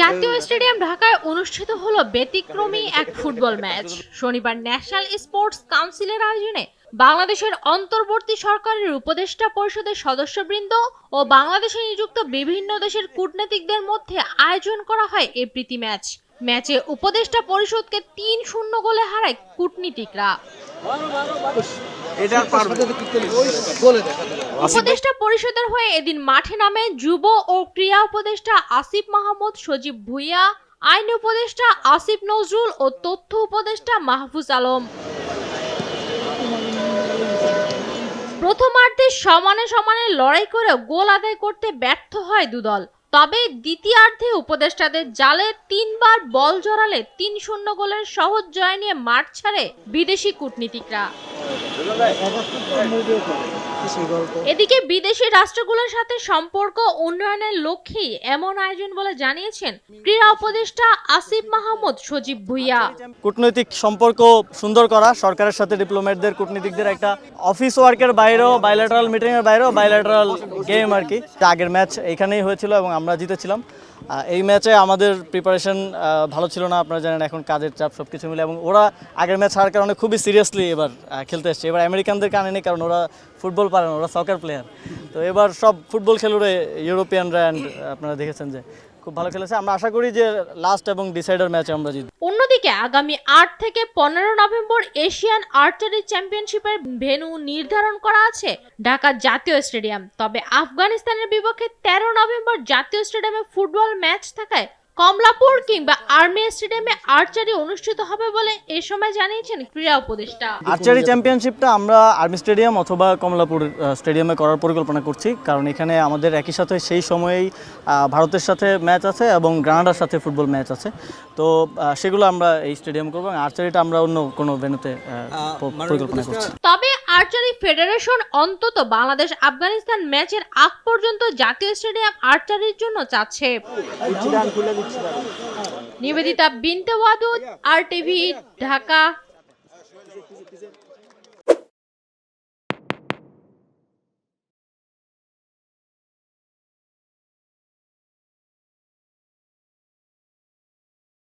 জাতীয় স্টেডিয়াম ঢাকায় অনুষ্ঠিত হলো ব্যতিক্রমী এক ফুটবল ম্যাচ। শনিবার ন্যাশনাল স্পোর্টস কাউন্সিলের আয়োজনে বাংলাদেশের অন্তর্বর্তী সরকারের উপদেষ্টা পরিষদের সদস্যবৃন্দ ও বাংলাদেশে নিযুক্ত বিভিন্ন দেশের কূটনীতিকদের মধ্যে আয়োজন করা হয় এই প্রীতি ম্যাচ। ম্যাচে উপদেষ্টা পরিষদকে তিন শূন্য গোলে হারায় কূটনীতিকরা। উপদেষ্টা পরিষদের হয়ে এদিন মাঠে নামে যুব ও ক্রীড়া উপদেষ্টা আসিফ মাহমুদ সজীব ভুইয়া আইন উপদেষ্টা আসিফ নজরুল ও তথ্য উপদেষ্টা মাহফুজ আলম। প্রথমার্ধে সমানে সমানে লড়াই করে গোল আদায় করতে ব্যর্থ হয় দুদল। তবে দ্বিতীয়ার্ধে উপদেষ্টাদের জালে তিনবার বল জড়ালে তিন শূন্য গোলের সহজ জয় নিয়ে মাঠ ছাড়ে বিদেশি কূটনীতিকরা। এদিকে বিদেশি রাষ্ট্রগুলোর সাথে সম্পর্ক উন্নয়নের লক্ষ্যেই এমন আয়োজন বলে জানিয়েছেন ক্রীড়া উপদেষ্টা আসিফ মাহমুদ সজীব ভুইয়া। কূটনৈতিক সম্পর্ক সুন্দর করা সরকারের সাথে ডিপ্লোমেটদের কূটনীতিকদের একটা অফিস ওয়ার্কের বাইরেও বাইলেটারাল মিটিংয়ের বাইরেও বাইলেটারাল গেম আর কি। আগের ম্যাচ এখানেই হয়েছিল এবং আমরা জিতেছিলাম। এই ম্যাচে আমাদের প্রিপারেশন ভালো ছিল না, আপনারা জানেন এখন কাজের চাপ সব কিছু মিলে, এবং ওরা আগের ম্যাচ হারার কারণে খুবই সিরিয়াসলি এবার খেলতে এসছে। এবার আমেরিকানদের কানে নেই, কারণ ওরা ফুটবল পারে না, ওরা সকার প্লেয়ার তো এবার সব ফুটবল খেলুড়ে ইউরোপিয়ানরা অ্যান্ড আপনারা দেখেছেন যে খুব ভালো খেলেছে। আমরা আশা করি যে লাস্ট এবং ডিসাইডার ম্যাচে আমরা জিতব। অন্যদিকে আগামী আট থেকে পনেরো নভেম্বর এশিয়ান আর্চারি চ্যাম্পিয়নশিপের ভেন্যু নির্ধারণ করা আছে ঢাকা জাতীয় স্টেডিয়াম। তবে আফগানিস্তানের বিপক্ষে তেরো নভেম্বর জাতীয় স্টেডিয়ামে ফুটবল ম্যাচ থাকায় কমলাপুর কিংবা আর্মি স্টেডিয়ামে আর্চারি অনুষ্ঠিত হবে বলে এ সময় জানিয়েছেন ক্রীড়া উপদেষ্টা। আর্চারি চ্যাম্পিয়নশিপটা আমরা আর্মি স্টেডিয়াম অথবা কমলাপুর স্টেডিয়ামে করার পরিকল্পনা করছি। কারণ এখানে আমাদের একই সাথে সেই সময়েই ভারতের সাথে ম্যাচ আছে এবং গ্রানাডার সাথে ফুটবল ম্যাচ আছে। তো সেগুলো আমরা এই স্টেডিয়াম করব আর্চারিটা আমরা অন্য কোনো ভেন্যুতে পরিকল্পনা করছি। তবে আর্চারি ফেডারেশন অন্তত বাংলাদেশ আফগানিস্তান ম্যাচের আগ পর্যন্ত জাতীয় স্টেডিয়াম আর্চারির জন্য চাচ্ছে। নিবেদিতা বিনতে ওয়াদুদ আর টিভি ঢাকা।